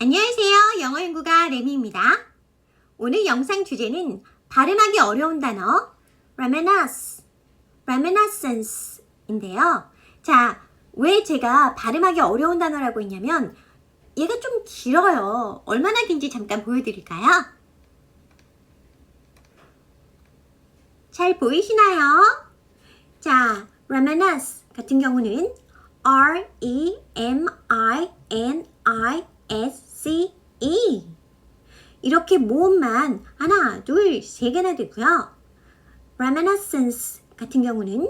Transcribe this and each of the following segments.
안녕하세요. 영어 연구가 레미입니다. 오늘 영상 주제는 발음하기 어려운 단어 reminisce, reminiscence인데요. 자, 왜 제가 발음하기 어려운 단어라고 했냐면 얘가 좀 길어요. 얼마나 긴지 잠깐 보여드릴까요? 잘 보이시나요? 자, reminisce 같은 경우는 R E M I N I S C E 이렇게 모음만 하나, 둘, 세 개나 되고요. reminiscence 같은 경우는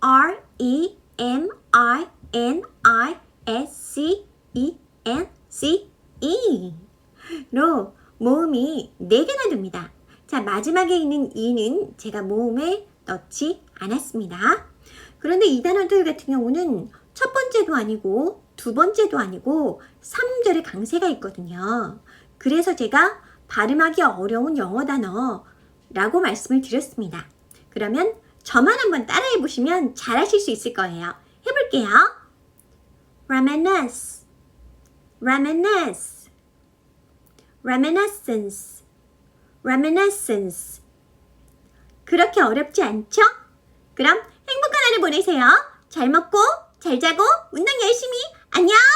R E M I N I S C E N C E로 모음이 네 개나 됩니다. 자, 마지막에 있는 e는 제가 모음에 넣지 않았습니다. 그런데 이 단어들 같은 경우는 첫 번째도 아니고 두 번째도 아니고 3절에 강세가 있거든요. 그래서 제가 발음하기 어려운 영어 단어라고 말씀을 드렸습니다. 그러면 저만 한번 따라해 보시면 잘하실 수 있을 거예요. 해볼게요. reminisce, reminisce, reminiscence, reminiscence. 그렇게 어렵지 않죠? 그럼 행복한 하루 보내세요. 잘 먹고, 잘 자고, 운동 열심히. 안녕!